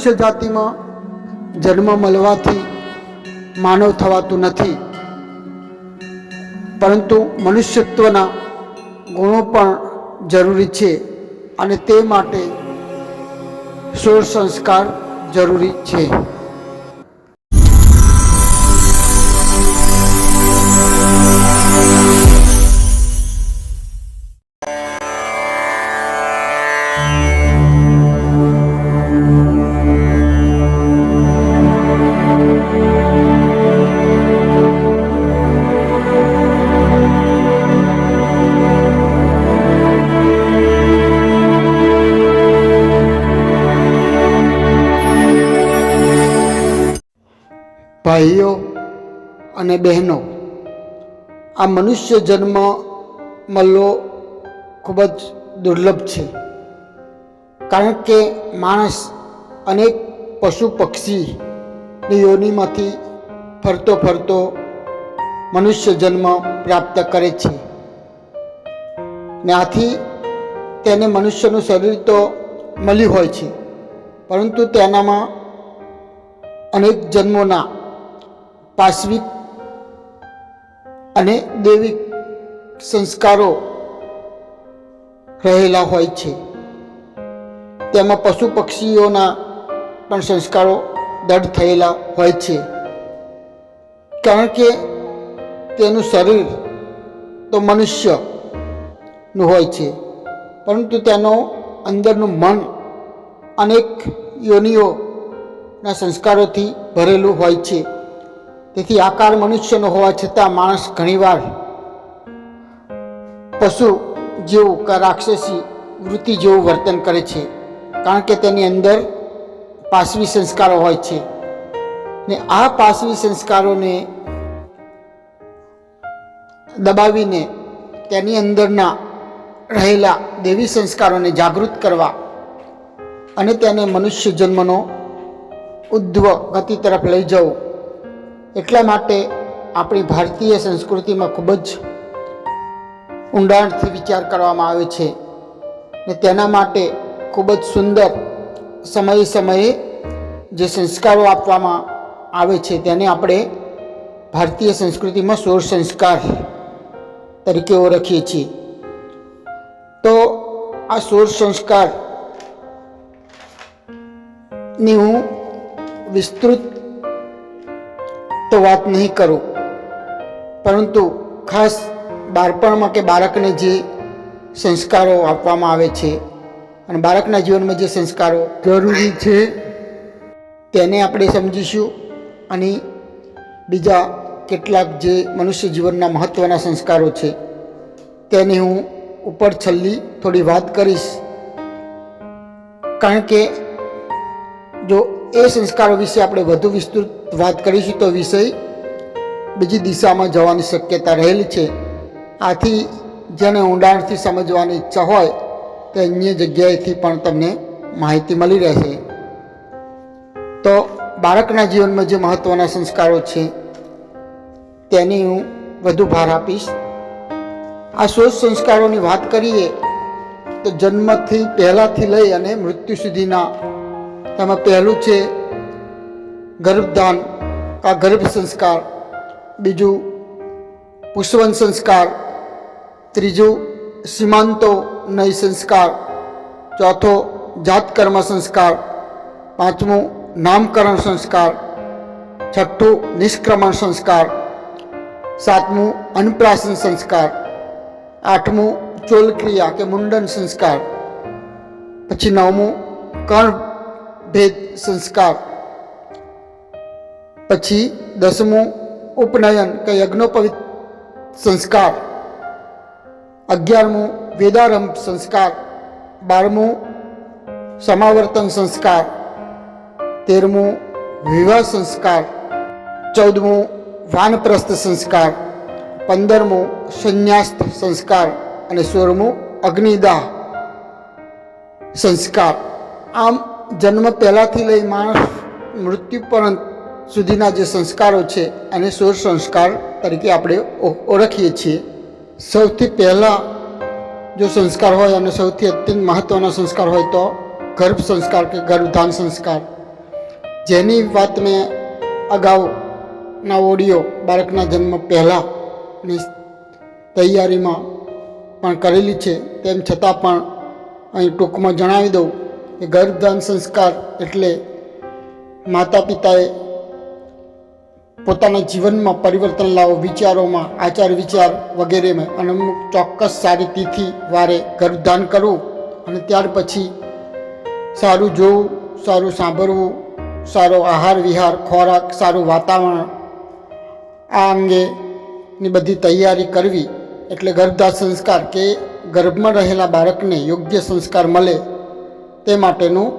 મનુષ્ય જાતિમાં જન્મ મળવાથી માનવ થવાતું નથી. પરંતુ મનુષ્યત્વના ગુણો પણ જરૂરી છે અને તે માટે સોળ સંસ્કાર જરૂરી છે. ભાઈઓ અને બહેનો, આ મનુષ્ય જન્મ મળવો ખૂબ જ દુર્લભ છે. કારણ કે માણસ અનેક પશુ પક્ષીની યોનિમાંથી ફરતો ફરતો મનુષ્ય જન્મ પ્રાપ્ત કરે છે. ને આથી તેને મનુષ્યનું શરીર તો મળ્યું હોય છે, પરંતુ તેનામાં અનેક જન્મોના પાશ્વિક અને દૈવિક સંસ્કારો રહેલા હોય છે. તેમાં પશુ પક્ષીઓના પણ સંસ્કારો દઢ થયેલા હોય છે. કારણ કે તેનું શરીર તો મનુષ્યનું હોય છે. પરંતુ તેનો અંદરનું મન અનેક યોનિઓના સંસ્કારોથી ભરેલું હોય છે. તેથી આકાર મનુષ્યનો હોવા છતાં માણસ ઘણીવાર પશુ જેવું કે રાક્ષસી, વૃત્તિ જેવું વર્તન કરે છે. કારણ કે તેની અંદર પાશવી સંસ્કારો હોય છે. ને આ પાશવી સંસ્કારોને દબાવીને તેની અંદરના રહેલા દેવી સંસ્કારોને જાગૃત કરવા અને તેને મનુષ્ય જન્મનો ઉદ્ધવ ગતિ તરફ લઈ જવું. એટલા માટે આપણી ભારતીય સંસ્કૃતિમાં ખૂબ જ ઊંડાણથી વિચાર કરવામાં આવે છે ને તેના માટે ખૂબ જ સુંદર સમયે સમયે જે સંસ્કારો આપવામાં આવે છે તેને આપણે ભારતીય સંસ્કૃતિમાં સોળ સંસ્કાર તરીકે ઓળખીએ છીએ. તો આ સોળ સંસ્કારની હું વિસ્તૃત તો વાત નહીં કરું. પરંતુ ખાસ બાળપણમાં કે બાળકને જે સંસ્કારો આપવામાં આવે છે અને બાળકના જીવનમાં જે સંસ્કારો જરૂરી છે, તેને આપણે સમજીશું અને બીજા કેટલાક જે મનુષ્ય જીવનના મહત્ત્વના સંસ્કારો છે, તેની હું ઉપર છલ્લી થોડી વાત કરીશ. કારણ કે જો એ સંસ્કારો વિશે આપણે વધુ વિસ્તૃત વાત કરીશું તો વિષય બીજી દિશામાં જવાની શક્યતા રહેલી છે. આથી જેને ઊંડાણથી સમજવાની ઈચ્છા હોય તે અન્ય જગ્યાએથી પણ તમને માહિતી મળી રહેશે. તો બાળકના જીવનમાં જે મહત્ત્વના સંસ્કારો છે તેની હું વધુ ભાર આપીશ. આ શોધ સંસ્કારોની વાત કરીએ તો જન્મથી પહેલાંથી લઈ અને મૃત્યુ સુધીના તેમાં પહેલું છે ગર્ભદાન કા ગર્ભ સંસ્કાર બીજું પુષ્વન સંસ્કાર ત્રીજું સીમાંતો નય સંસ્કાર ચોથો જાતકર્મ સંસ્કાર પાંચમું નામકરણ સંસ્કાર છઠ્ઠું નિષ્ક્રમણ સંસ્કાર સાતમું અન્નપ્રાશન સંસ્કાર આઠમું ચોલક્રિયા કે મુંડન સંસ્કાર પછી નવમું કર્ણ ભેદ સંસ્કાર પછી દસમું ઉપનયન કે યજ્ઞોપવિત સંસ્કાર. અગિયારમું વેદારંભ સંસ્કાર. બારમું સમાવર્તન સંસ્કાર. તેરમું વિવાહ સંસ્કાર. ચૌદમું વાનપ્રસ્થ સંસ્કાર. પંદરમું સંન્યાસ્ત સંસ્કાર અને સોળમું અગ્નિદાહ સંસ્કાર. આમ જન્મ પહેલાંથી લઈ માણસ મૃત્યુ પર્યંત સુધીના જે સંસ્કારો છે અને સોળ સંસ્કાર તરીકે આપણે ઓળખીએ છીએ. સૌથી પહેલાં જો સંસ્કાર હોય અને સૌથી અત્યંત મહત્ત્વનો સંસ્કાર હોય તો ગર્ભ સંસ્કાર કે ગર્ભધાન સંસ્કાર. જેની વાત મેં અગાઉના ઓડિયો બાળકના જન્મ પહેલાંની તૈયારીમાં પણ કરેલી છે, તેમ છતાં પણ અહીં ટૂંકમાં જણાવી દઉં કે ગર્ભધાન સંસ્કાર એટલે માતા પિતાએ પોતાના જીવનમાં પરિવર્તન લાવો, વિચારોમાં આચાર, વિચાર વગેરેમાં. અને અમુક ચોક્કસ સારી તિથિ વારે ગર્ભદાન કરવું અને ત્યાર પછી સારું જોવું, સારું સાંભળવું, સારો આહાર, વિહાર, ખોરાક, સારું વાતાવરણ, આ અંગેની બધી તૈયારી કરવી એટલે ગર્ભધાન સંસ્કાર કે ગર્ભમાં રહેલા બાળકને યોગ્ય સંસ્કાર મળે તે માટેનું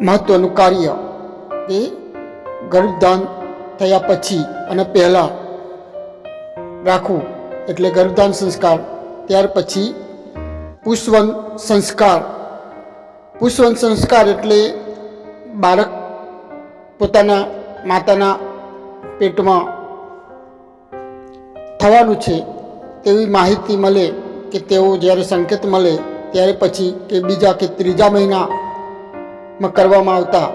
મહત્ત્વનું કાર્ય એ ગર્ભધાન થયા પછી અને પહેલાં રાખવું એટલે ગર્ભદાન સંસ્કાર. ત્યાર પછી પુષ્વન સંસ્કાર. પુષ્વન સંસ્કાર એટલે બાળક પોતાના માતાના પેટમાં થવાનું છે તેવી માહિતી મળે કે તેઓ જ્યારે સંકેત મળે ત્યારે પછી કે બીજા કે ત્રીજા મહિનામાં કરવામાં આવતા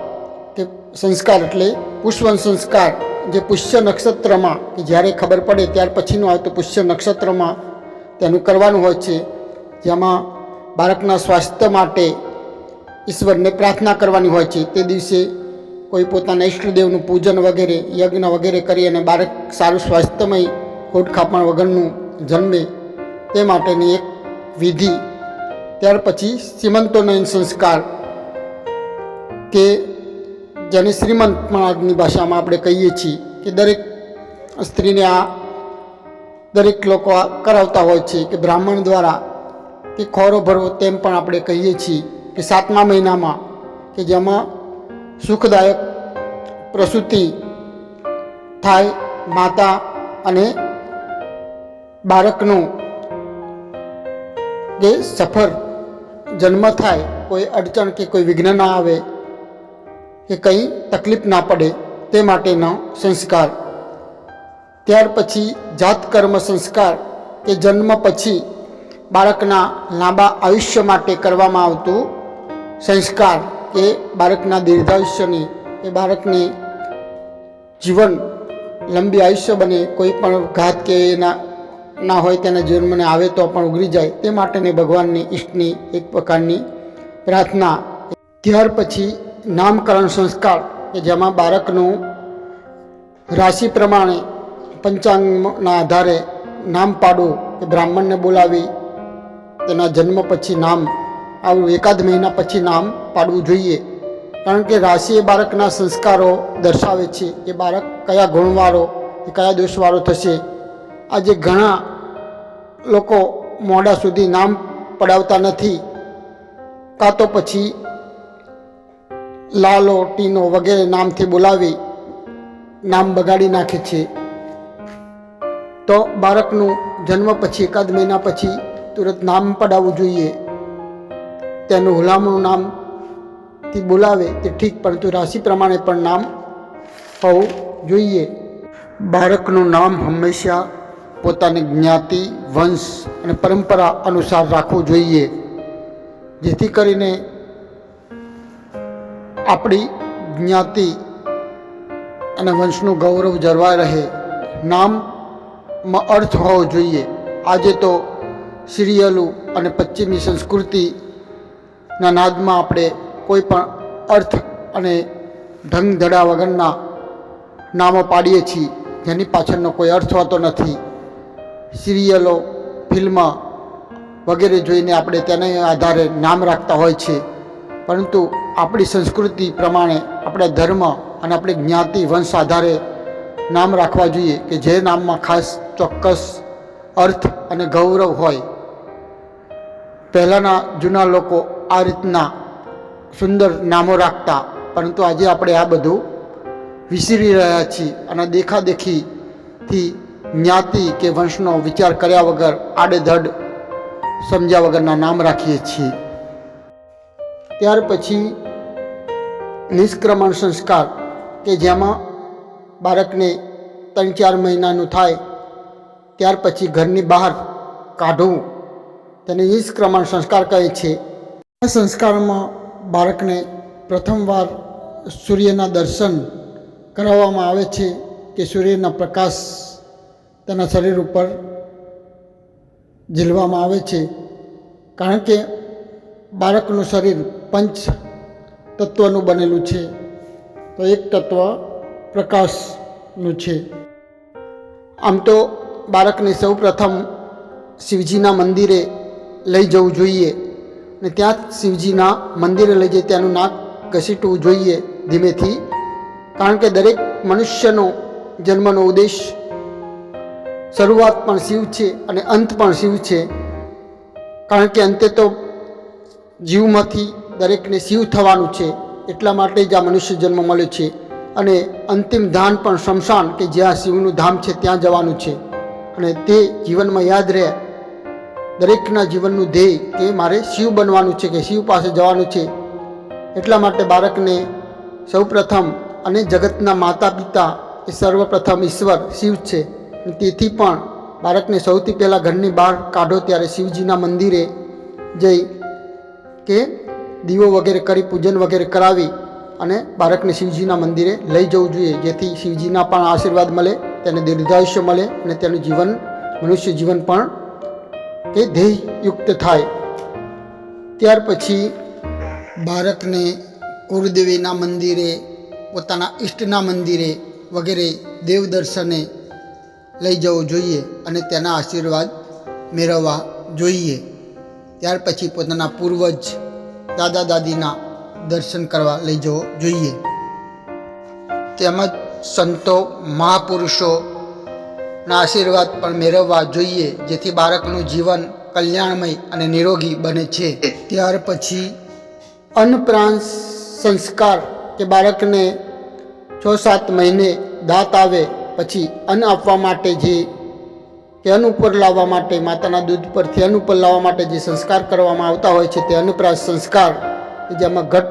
કે સંસ્કાર એટલે પુષ્પન સંસ્કાર જે પુષ્ય નક્ષત્રમાં, કે જ્યારે ખબર પડે ત્યાર પછીનું તો પુષ્ય નક્ષત્રમાં તેનું કરવાનું હોય છે. જેમાં બાળકના સ્વાસ્થ્ય માટે ઈશ્વરને પ્રાર્થના કરવાની હોય છે. તે દિવસે કોઈ પોતાના ઈષ્ટદેવનું પૂજન વગેરે, યજ્ઞ વગેરે કરી અને બાળક સારું સ્વાસ્થ્યમય ખોટખાપણ વગરનું જન્મે તે માટેની એક વિધિ. ત્યાર પછી સીમંતોનયન સંસ્કાર, કે જેને શ્રીમંત પણ ભાષામાં આપણે કહીએ છીએ કે દરેક સ્ત્રીને આ દરેક લોકો કરાવતા હોય છે કે બ્રાહ્મણ દ્વારા કે ખોરો ભરવો તેમ પણ આપણે કહીએ છીએ કે સાતમા મહિનામાં કે જેમાં સુખદાયક પ્રસૂતિ થાય માતા અને બાળકનું જે સફર જન્મ થાય કોઈ અડચણ કે કોઈ વિઘ્ન ના આવે કે કંઈ તકલીફ ના પડે તે માટેનો સંસ્કાર. ત્યાર પછી જાત કર્મ સંસ્કાર કે જન્મ પછી બાળકના લાંબા આયુષ્ય માટે કરવામાં આવતું સંસ્કાર કે બાળકના દીર્ઘાયુષ્યની એ બાળકને જીવન લંબી આયુષ્ય બને, કોઈ પણ ઘાત કે એના ના હોય તેના જીવનમાં આવે તો પણ ઉગરી જાય, તે માટેની ભગવાનની ઈષ્ટની એક પ્રકારની પ્રાર્થના. ત્યાર પછી નામકરણ સંસ્કાર કે જેમાં બાળકનું રાશિ પ્રમાણે પંચાંગના આધારે નામ પાડવું કે બ્રાહ્મણને બોલાવી, તેના જન્મ પછી નામ, આવું એકાદ મહિના પછી નામ પાડવું જોઈએ. કારણ કે રાશિ એ બાળકના સંસ્કારો દર્શાવે છે કે બાળક કયા ગુણવાળો, કે કયા દોષવાળો થશે. આજે ઘણા લોકો મોડા સુધી નામ પડાવતા નથી. કાં તો પછી લાલો, ટીનો વગેરે નામથી બોલાવી નામ બગાડી નાખે છે. તો બાળકનું જન્મ પછી, એકાદ મહિના પછી તુરંત નામ પડાવવું જોઈએ. તેનું હુલામણું નામથી બોલાવે તે ઠીક, પરંતુ રાશિ પ્રમાણે પણ નામ હોવું જોઈએ. બાળકનું નામ હંમેશા પોતાની જ્ઞાતિ, વંશ અને પરંપરા અનુસાર રાખવું જોઈએ. જેથી કરીને આપણી જ્ઞાતિ અને વંશનું ગૌરવ જળવાઈ રહે. નામમાં અર્થ હોવો જોઈએ. આજે તો સિરિયલો અને પશ્ચિમી સંસ્કૃતિના નાદમાં આપણે કોઈ પણ અર્થ અને ઢંગ ધડા વગરના નામો પાડીએ છીએ. જેની પાછળનો કોઈ અર્થ હોતો નથી. સિરિયલો, ફિલ્મ વગેરે જોઈને આપણે તેને આધારે નામ રાખતા હોય છે. પરંતુ આપણી સંસ્કૃતિ પ્રમાણે આપણા ધર્મ અને આપણી જ્ઞાતિ, વંશ આધારે નામ રાખવા જોઈએ કે જે નામમાં ખાસ ચોક્કસ અર્થ અને ગૌરવ હોય. પહેલાંના જૂના લોકો આ રીતના સુંદર નામો રાખતા, પરંતુ આજે આપણે આ બધું વિસરી રહ્યા છીએ અને દેખાદેખીથી જ્ઞાતિ કે વંશનો વિચાર કર્યા વગર આડેધડ સમજ્યા વગરના નામ રાખીએ છીએ. ત્યાર પછી નિષ્ક્રમણ સંસ્કાર કે જેમાં બાળકને ત્રણ ચાર મહિનાનું થાય, ત્યાર પછી ઘરની બહાર કાઢવું તેને નિષ્ક્રમણ સંસ્કાર કહે છે. આ સંસ્કારમાં બાળકને પ્રથમવાર સૂર્યના દર્શન કરાવવામાં આવે છે કે સૂર્યના પ્રકાશ તેના શરીર ઉપર ઝીલવામાં આવે છે. કારણ કે બાળકનું શરીર પંચ તત્વનું બનેલું છે. તો એક તત્વ પ્રકાશનું છે. આમ તો બાળકને સૌ પ્રથમ શિવજીના મંદિરે લઈ જવું જોઈએ ને ત્યાં જ શિવજીના મંદિરે લઈ જઈ ત્યાંનું નાક ઘસીટવું જોઈએ ધીમેથી. કારણ કે દરેક મનુષ્યનો જન્મનો ઉદ્દેશ શરૂઆત પણ શિવ છે અને અંત પણ શિવ છે. કારણ કે અંતે તો જીવમાંથી દરેકને શિવ થવાનું છે, એટલા માટે જ આ મનુષ્ય જન્મ મળ્યો છે. અને અંતિમ ધામ પણ શમશાન કે જ્યાં શિવનું ધામ છે ત્યાં જવાનું છે. અને તે જીવનમાં યાદ રહે. દરેકના જીવનનું ધ્યેય કે મારે શિવ બનવાનું છે કે શિવ પાસે જવાનું છે. એટલા માટે બાળકને સૌપ્રથમ અને જગતના માતા પિતા એ સર્વપ્રથમ ઈશ્વર શિવ છે. તેથી પણ બાળકને સૌથી પહેલાં ઘરની બહાર કાઢો ત્યારે શિવજીના મંદિરે જઈ કે દીવો વગેરે કરી, પૂજન વગેરે કરાવી અને બાળકને શિવજીના મંદિરે લઈ જવું જોઈએ. જેથી શિવજીના પણ આશીર્વાદ મળે, તેને દીર્ઘાયુષ્ય મળે અને તેનું જીવન, મનુષ્ય જીવન પણ તે ધ્યેયયુક્ત થાય. ત્યાર પછી બાળકને કુળદેવીના મંદિરે, પોતાના ઈષ્ટના મંદિરે વગેરે દેવ દર્શને લઈ જવું જોઈએ અને તેના આશીર્વાદ મેળવવા જોઈએ. ત્યાર પછી પોતાના પૂર્વજ દાદા દાદીના દર્શન કરવા લઈ જવો જોઈએ. તેમજ સંતો મહાપુરુષોના આશીર્વાદ પણ મેળવવા જોઈએ, જેથી બાળકનું જીવન કલ્યાણમય અને નિરોગી બને છે. ત્યાર પછી અન્નપ્રાણ સંસ્કાર, કે બાળકને છ સાત મહિને દાંત આવે, પછી અન્ન આપવા માટે જે કે અન્ન ઉપર લાવવા માટે, માતાના દૂધ પરથી અન્ન ઉપર લાવવા માટે જે સંસ્કાર કરવામાં આવતા હોય છે તે અન્નપ્રાશ સંસ્કાર જેમાં ઘટ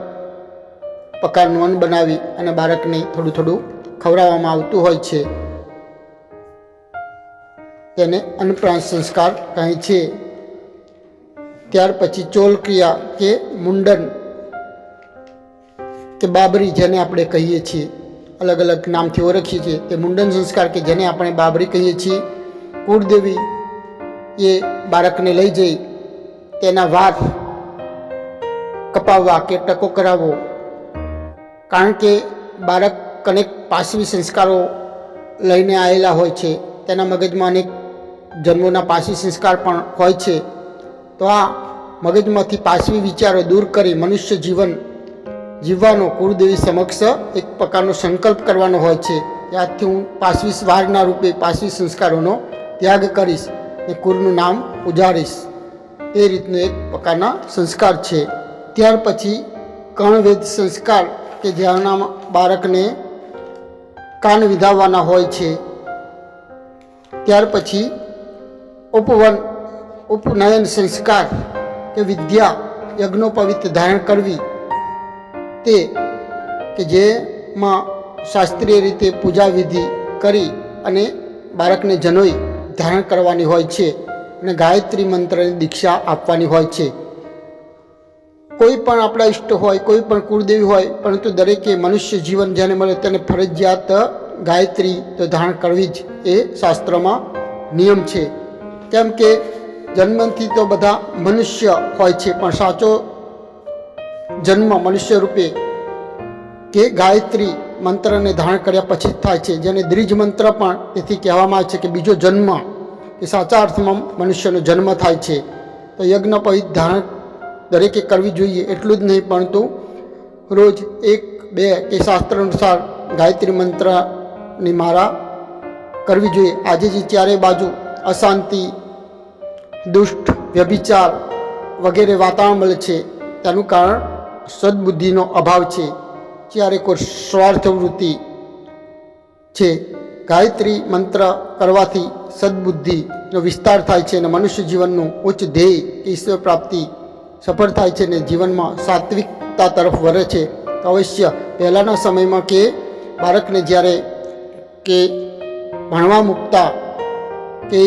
પ્રકારનું અન્ન બનાવી અને બાળકને થોડું થોડું ખવડાવવામાં આવતું હોય છે. તેને અન્નપ્રાશ સંસ્કાર કહે છે. ત્યાર પછી ચોલ ક્રિયા કે મુંડન, કે બાબરી જેને આપણે કહીએ છીએ. અલગ અલગ નામથી ઓળખીએ છીએ. તે મુંડન સંસ્કાર કે જેને આપણે બાબરી કહીએ છીએ. કુળદેવી એ બાળકને લઈ જઈ તેના વાત કપાવવા કે ટકો કરાવવો. કારણ કે બાળક અનેક પાશવી સંસ્કારો લઈને આવેલા હોય છે. તેના મગજમાં અનેક જન્મોના પાશવી સંસ્કાર પણ હોય છે. તો આ મગજમાંથી પાશવી વિચારો દૂર કરી મનુષ્ય જીવન જીવવાનો કુળદેવી સમક્ષ એક પ્રકારનો સંકલ્પ કરવાનો હોય છે. ત્યાંથી હું પાશવી સ્વારના રૂપે પાશવી સંસ્કારોનો ત્યાગ કરીશ ને કુરનું નામ ઉજાડીશ એ રીતનો એક પ્રકારના સંસ્કાર છે. ત્યાર પછી કર્ણવેદ સંસ્કાર કે જેના બાળકને કાન વિધાવવાના હોય છે. ત્યાર પછી ઉપવન, ઉપનયન સંસ્કાર કે વિદ્યા યજ્ઞોપવિત ધારણ કરવી. તે કે જેમાં શાસ્ત્રીય રીતે પૂજા વિધિ કરી અને બાળકને જનોઈ. ધારણ કરવાની હોય છે અને ગાયત્રી મંત્રની દીક્ષા આપવાની હોય છે. કોઈ પણ આપણા ઈષ્ટ હોય, કોઈ પણ કુળદેવી હોય, પરંતુ દરેકે મનુષ્ય જીવન જેને મળે તેને ફરજિયાત ગાયત્રી તો ધારણ કરવી જ એ શાસ્ત્રમાં નિયમ છે. કેમ કે જન્મથી તો બધા મનુષ્ય હોય છે, પણ સાચો જન્મ મનુષ્ય રૂપે કે ગાયત્રી મંત્રને ધારણ કર્યા પછી જ થાય છે. જેને દ્વિજ મંત્ર પણ તેથી કહેવામાં આવે છે કે બીજો જન્મ. કે સાચા અર્થમાં મનુષ્યનો જન્મ થાય છે. તો યજ્ઞ પવિત ધારણ દરેકે કરવી જોઈએ એટલું જ નહીં, પરંતુ રોજ એક, બે કે શાસ્ત્ર અનુસાર ગાયત્રી મંત્રની મારા કરવી જોઈએ. આજે જે ચારે બાજુ અશાંતિ, દુષ્ટ, વ્યભિચાર વગેરે વાતાવરણ મળે છે, તેનું કારણ સદબુદ્ધિનો અભાવ છે. જ્યારે કોઈ સ્વાર્થ વૃત્તિ છે, ગાયત્રી મંત્ર કરવાથી સદબુદ્ધિનો વિસ્તાર થાય છે અને મનુષ્ય જીવનનું ઉચ્ચ ધ્યેય ઈશ્વર પ્રાપ્તિ સફળ થાય છે અને જીવનમાં સાત્વિકતા તરફ વરે છે અવશ્ય પહેલાંના સમયમાં કે બાળકને જ્યારે કે ભણવા મૂકતા કે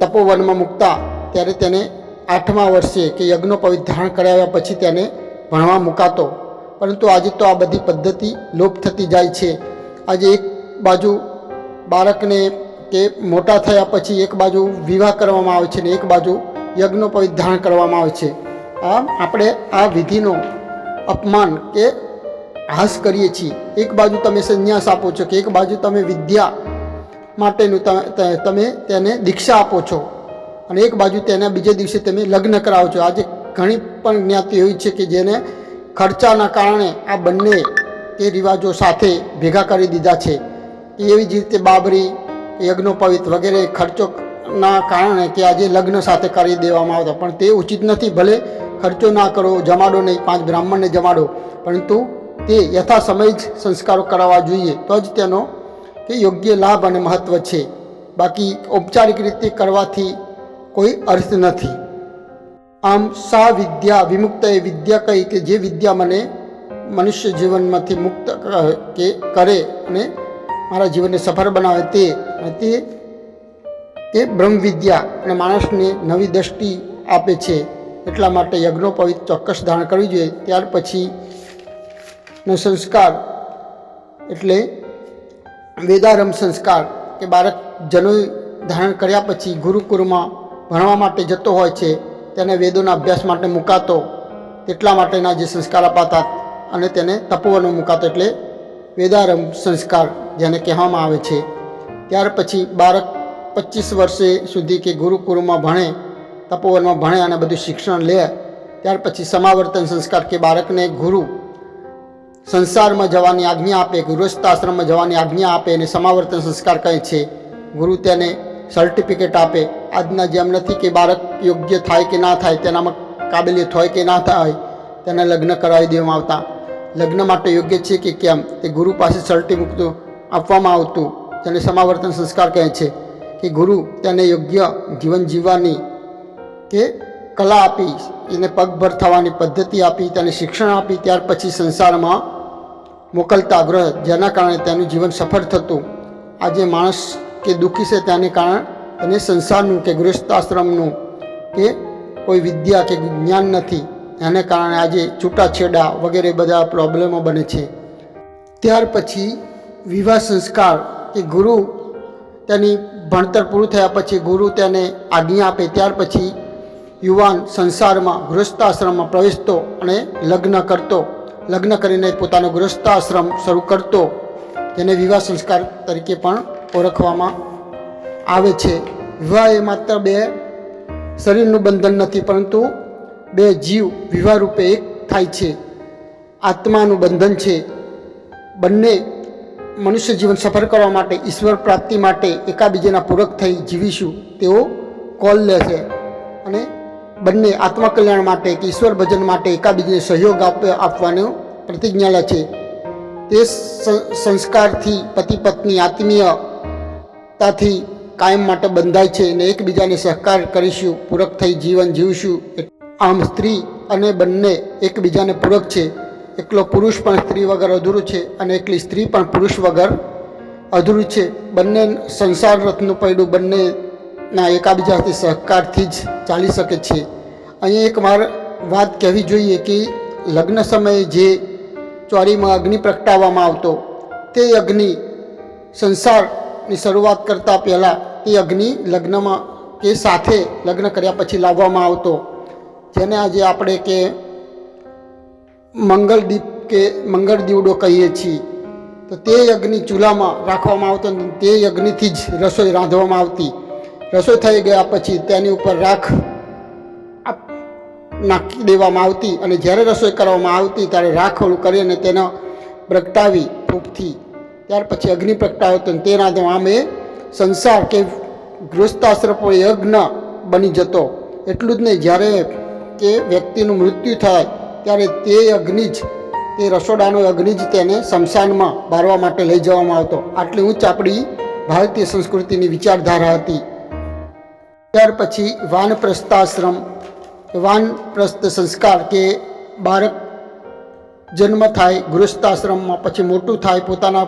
તપોવનમાં મૂકતા ત્યારે તેને આઠમા વર્ષે કે યજ્ઞોપવિત ધારણ કરાવ્યા પછી તેને ભણવા મુકાતો. પરંતુ આજે તો આ બધી પદ્ધતિ લોપ થતી જાય છે. આજે એક બાજુ બાળકને કે મોટા થયા પછી એક બાજુ વિવાહ કરવામાં આવે છે ને એક બાજુ યજ્ઞોપવિત ધારણ કરવામાં આવે છે. આમ આપણે આ વિધિનો અપમાન કે હાસ કરીએ છીએ. એક બાજુ તમે સંન્યાસ આપો છો કે એક બાજુ તમે વિદ્યા માટેનું તમે તેને દીક્ષા આપો છો અને એક બાજુ તેના બીજે દિવસે તમે લગ્ન કરાવો છો. આજે ઘણી પણ જ્ઞાતિ હોય છે કે જેને ખર્ચાના કારણે આ બંને તે રિવાજો સાથે ભેગા કરી દીધા છે. એવી જ રીતે બાબરી યજ્ઞોપવિત વગેરે ખર્ચોના કારણે કે આજે લગ્ન સાથે કરી દેવામાં આવતા. પણ તે ઉચિત નથી, ભલે ખર્ચો ના કરો, જમાડો નહીં, પાંચ બ્રાહ્મણને જમાડો. પરંતુ તે યથા સમય જ સંસ્કારો કરાવવા જોઈએ. તો જ તેનો કે યોગ્ય લાભ અને મહત્ત્વ છે. બાકી ઔપચારિક રીતે કરવાથી કોઈ અર્થ નથી. આમ સા વિદ્યા વિમુક્ત એ વિદ્યા કહી કે જે વિદ્યા મને મનુષ્ય જીવનમાંથી મુક્ત કે કરે અને મારા જીવનને સફળ બનાવે તે, અને તે બ્રહ્મ વિદ્યા અને માણસને નવી દ્રષ્ટિ આપે છે. એટલા માટે યજ્ઞોપવિત ચોક્કસ ધારણ કરવી જોઈએ. ત્યાર પછી નો સંસ્કાર એટલે વેદારંભ સંસ્કાર કે બાળક જનોય ધારણ કર્યા પછી ગુરુકુળમાં ભણવા માટે જતો હોય છે. તેને વેદોના અભ્યાસ માટે મુકાતો તેટલા માટેના જે સંસ્કાર અપાતા અને તેને તપોવનો મુકાતો એટલે વેદારંભ સંસ્કાર જેને કહેવામાં આવે છે. ત્યાર પછી બાળક પચીસ વર્ષે સુધી કે ગુરુકુળમાં ભણે, તપોવનમાં ભણે અને બધું શિક્ષણ લે, ત્યાર પછી સમાવર્તન સંસ્કાર કે બાળકને ગુરુ સંસારમાં જવાની આજ્ઞા આપે ગૃહસ્થાશ્રમમાં જવાની આજ્ઞા આપે અને સમાવર્તન સંસ્કાર કહે છે. ગુરુ તેને સર્ટિફિકેટ આપે. આજના જેમ નથી કે બાળક યોગ્ય થાય કે ના થાય, તેનામાં કાબેલિયત હોય કે ના થાય, તેને લગ્ન કરાવી દેવામાં આવતા. લગ્ન માટે યોગ્ય છે કે કેમ? તે ગુરુ પાસે સર્ટિફિકેટ આપવામાં આવતું. તેને સમાવર્તન સંસ્કાર કહે છે કે ગુરુ તેને યોગ્ય જીવન જીવવાની કે કલા આપી, એને પગભર થવાની પદ્ધતિ આપી, તેને શિક્ષણ આપી, ત્યાર પછી સંસારમાં મોકલતા ગ્રહ, જેના કારણે તેનું જીવન સફળ થતું. આજે માણસ કે દુઃખી છે તેને કારણે અને સંસારનું કે ગૃહસ્થાશ્રમનું કે કોઈ વિદ્યા કે જ્ઞાન નથી. એને કારણે આજે છૂટાછેડા વગેરે બધા પ્રોબ્લેમો બને છે. ત્યાર પછી વિવાહ સંસ્કાર કે ગુરુ તેની ભણતર પૂરું થયા પછી ગુરુ તેને આજ્ઞા આપે. ત્યાર પછી યુવાન સંસારમાં ગૃહસ્થાશ્રમમાં પ્રવેશતો અને લગ્ન કરતો. લગ્ન કરીને પોતાનો ગૃહસ્થાશ્રમ શરૂ કરતો. તેને વિવાહ સંસ્કાર તરીકે પણ ઓળખવામાં આવે છે. વિવાહ એ માત્ર બે શરીરનું બંધન નથી, પરંતુ બે જીવ વિવાહ રૂપે એક થાય છે. આત્માનું બંધન છે. બંને મનુષ્ય જીવન સફળ કરવા માટે, ઈશ્વર પ્રાપ્તિ માટે એકાબીજાના પૂરક થઈ જીવીશું તેઓ કોલ લે છે. અને બંને આત્મકલ્યાણ માટે કે ઈશ્વર ભજન માટે એકાબીજાને સહયોગ આપ, આપવાનો પ્રતિજ્ઞા લે છે. તે સંસ્કારથી પતિ પત્ની આત્મીયતાથી કાયમ માટે બંધાય છે અને એકબીજાને સહકાર કરીશું, પૂરક થઈ જીવન જીવશું. આમ સ્ત્રી અને બંને એકબીજાને પૂરક છે. એકલો પુરુષ પણ સ્ત્રી વગર અધૂરું છે અને એકલી સ્ત્રી પણ પુરુષ વગર અધૂરું છે. બંને સંસાર રથનું પૈડું બંનેના એકાબીજાથી સહકારથી જ ચાલી શકે છે. અહીંયા એક માર વાત કહેવી જોઈએ કે લગ્ન સમયે જે ચોરીમાં અગ્નિ પ્રગટાવવામાં આવતો, તે અગ્નિ સંસારની શરૂઆત કરતાં પહેલાં તે અગ્નિ લગ્નમાં કે સાથે લગ્ન કર્યા પછી લાવવામાં આવતો. જેને આજે આપણે કે મંગળદીપ કે મંગળ દીવડો કહીએ છીએ. તો તે અગ્નિ ચૂલામાં રાખવામાં આવતો તે અગ્નિથી જ રસોઈ રાંધવામાં આવતી. રસોઈ થઈ ગયા પછી તેની ઉપર રાખ નાખી દેવામાં આવતી અને જ્યારે રસોઈ કરવામાં આવતી ત્યારે રાખ ઓલું કરી અને તેને પ્રગટાવી ફૂંકથી ત્યાર પછી અગ્નિ પ્રગટાયો હતો તેના એ સંસાર કે ગૃહસ્થાશ્રમ પણ યજ્ઞ બની જતો. એટલું જ નહીં, જ્યારે કે વ્યક્તિનું મૃત્યુ થાય, ત્યારે તે અગ્નિ જ, તે રસોડાનો અગ્નિ જ તેને શમશાનમાં બારવા માટે લઈ જવામાં આવતો. આટલી ઊંચ આપણી ભારતીય સંસ્કૃતિની વિચારધારા હતી. ત્યાર પછી વાનપ્રસ્થાશ્રમ, વાનપ્રસ્થ સંસ્કાર કે બાળક જન્મ થાય ગૃહસ્થાશ્રમમાં, પછી મોટું થાય પોતાના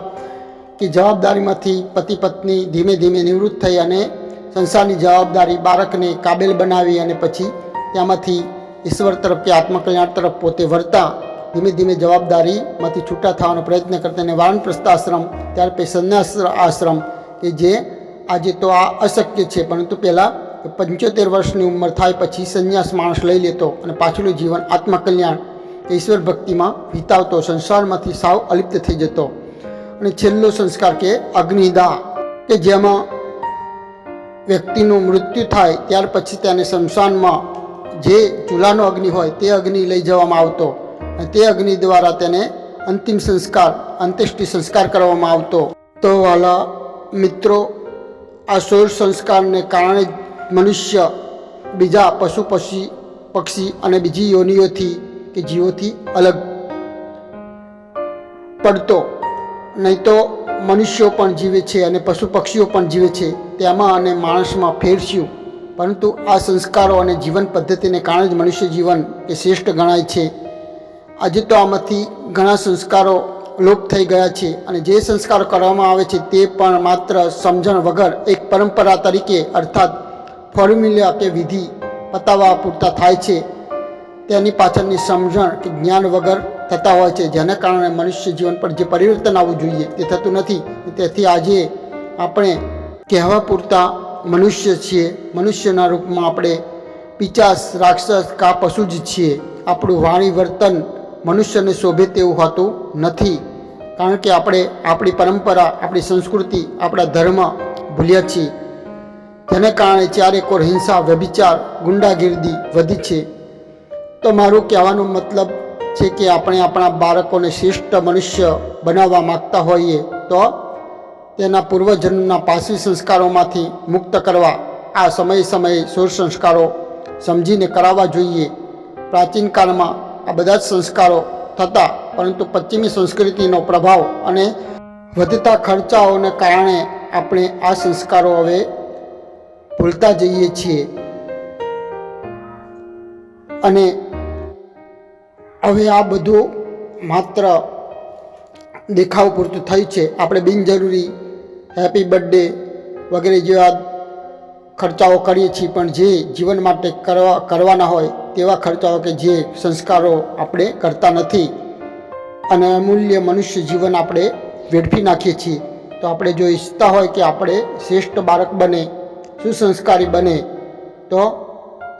કે જવાબદારીમાંથી પતિ પત્ની ધીમે ધીમે નિવૃત્ત થઈ અને સંસારની જવાબદારી બાળકને કાબેલ બનાવી અને પછી ત્યાંમાંથી ઈશ્વર તરફ કે આત્મકલ્યાણ તરફ પોતે વળતા ધીમે ધીમે જવાબદારીમાંથી છૂટા થવાનો પ્રયત્ન કરતા અને વાનપ્રસ્થ આશ્રમ ત્યાર પછી સંન્યાસ આશ્રમ કે જે આજે તો આ અશક્ય છે, પરંતુ પહેલાં પંચોતેર વર્ષની ઉંમર થાય પછી સંન્યાસ માણસ લઈ લેતો અને પાછળનું જીવન આત્મકલ્યાણ ઈશ્વર ભક્તિમાં વિતાવતો, સંસારમાંથી સાવ અલિપ્ત થઈ જતો. અને છેલ્લો સંસ્કાર કે અગ્નિદાહ કે જેમાં વ્યક્તિનું મૃત્યુ થાય ત્યાર પછી તેને શમશાનમાં જે ચૂલાનો અગ્નિ હોય તે અગ્નિ લઈ જવામાં આવતો અને તે અગ્નિ દ્વારા તેને અંતિમ સંસ્કાર, અંત્યેષ્ટિ સંસ્કાર કરવામાં આવતો. તો વાલા મિત્રો, આ સૌર સંસ્કારને કારણે મનુષ્ય બીજા પશુ પક્ષી પક્ષી અને બીજી યોનિઓથી કે જીવોથી અલગ પડતો. નહીં તો મનુષ્યો પણ જીવે છે અને પશુ પક્ષીઓ પણ જીવે છે. તેમાં અને માણસમાં ફેર પરંતુ આ સંસ્કારો અને જીવન પદ્ધતિને કારણે જ મનુષ્ય જીવન એ શ્રેષ્ઠ ગણાય છે. આજે તો આમાંથી ઘણા સંસ્કારો લોપ થઈ ગયા છે અને જે સંસ્કારો કરવામાં આવે છે તે પણ માત્ર સમજણ વગર એક પરંપરા તરીકે અર્થાત ફોર્મ્યુલા કે વિધિ પતાવવા પૂરતા થાય છે. તેની પાછળની સમજણ કે જ્ઞાન વગર થતા હોય છે. જેના કારણે મનુષ્ય જીવન પર જે પરિવર્તન આવવું જોઈએ તે થતું નથી. તેથી આજે આપણે કહેવા પૂરતા મનુષ્ય છીએ. મનુષ્યના રૂપમાં આપણે પિચાસ, રાક્ષસ, કા પશુ જ છીએ. આપણું વાણી વર્તન મનુષ્યને શોભે તેવું હોતું નથી. કારણ કે આપણે આપણી પરંપરા, આપણી સંસ્કૃતિ, આપણા ધર્મ ભૂલ્યા છીએ. જેને કારણે ચારે કોર હિંસા, વ્યભિચાર, ગુંડાગીર્દી વધી છે. તો મારું કહેવાનો મતલબ છે કે આપણે આપણા બાળકોને શ્રેષ્ઠ મનુષ્ય બનાવવા માગતા હોઈએ તો તેના પૂર્વજન્મના પાછી સંસ્કારોમાંથી મુક્ત કરવા આ સમયે સમયે સુર સંસ્કારો સમજીને કરાવવા જોઈએ. પ્રાચીન કાળમાં આ બધા જ સંસ્કારો થતા, પરંતુ પશ્ચિમી સંસ્કૃતિનો પ્રભાવ અને વધતા ખર્ચાઓને કારણે આપણે આ સંસ્કારો હવે ભૂલતા જઈએ છીએ. અને હવે આ બધું માત્ર દેખાવ પૂરતું થયું છે. આપણે બિનજરૂરી હેપી બર્થડે વગેરે જેવા ખર્ચાઓ કરીએ છીએ, પણ જે જીવન માટે કરવા, કરવાના હોય તેવા ખર્ચાઓ કે જે સંસ્કારો આપણે કરતા નથી અને અમૂલ્ય મનુષ્ય જીવન આપણે વેડફી નાખીએ છીએ, તો આપણે જો ઈચ્છતા હોય કે આપણે શ્રેષ્ઠ બાળક બને, સુસંસ્કારી બને, તો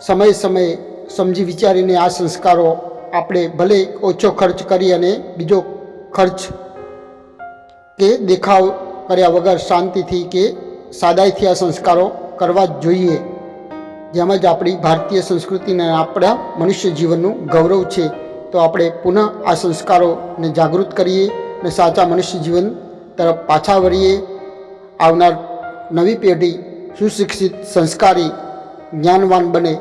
સમય સમયે સમજી વિચારીને આ સંસ્કારો આપણે ભલે ઓછો ખર્ચ કરી અને બીજો ખર્ચ કે દેખાવ કર્યા વગર શાંતિથી કે સાદાઈથી આ સંસ્કારો કરવા જ જોઈએ. જેમ જ આપણી ભારતીય સંસ્કૃતિને આપણા મનુષ્ય જીવનનું ગૌરવ છે. તો આપણે પુનઃ આ સંસ્કારોને જાગૃત કરીએ અને સાચા મનુષ્ય જીવન તરફ પાછા વળીએ. આવનાર નવી પેઢી સુશિક્ષિત, સંસ્કારી, જ્ઞાનવાન બને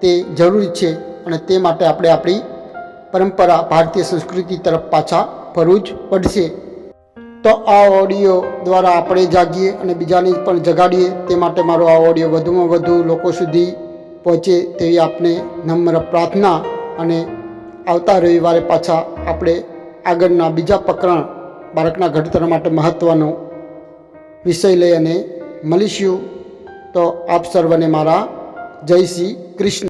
તે જરૂરી છે અને તે માટે આપણે આપણી પરંપરા ભારતીય સંસ્કૃતિ તરફ પાછા ફરવું જ પડશે. તો આ ઓડિયો દ્વારા આપણે જાગીએ અને બીજાને પણ જગાડીએ તે માટે મારો આ ઓડિયો વધુમાં વધુ લોકો સુધી પહોંચે તેવી આપને નમ્ર પ્રાર્થના અને આવતા રવિવારે પાછા આપણે આગળના બીજા પ્રકરણ બાળકના ઘડતર માટે મહત્ત્વનો વિષય લઈ અને મળીશું. તો આપ સર્વને મારા જય શ્રી કૃષ્ણ.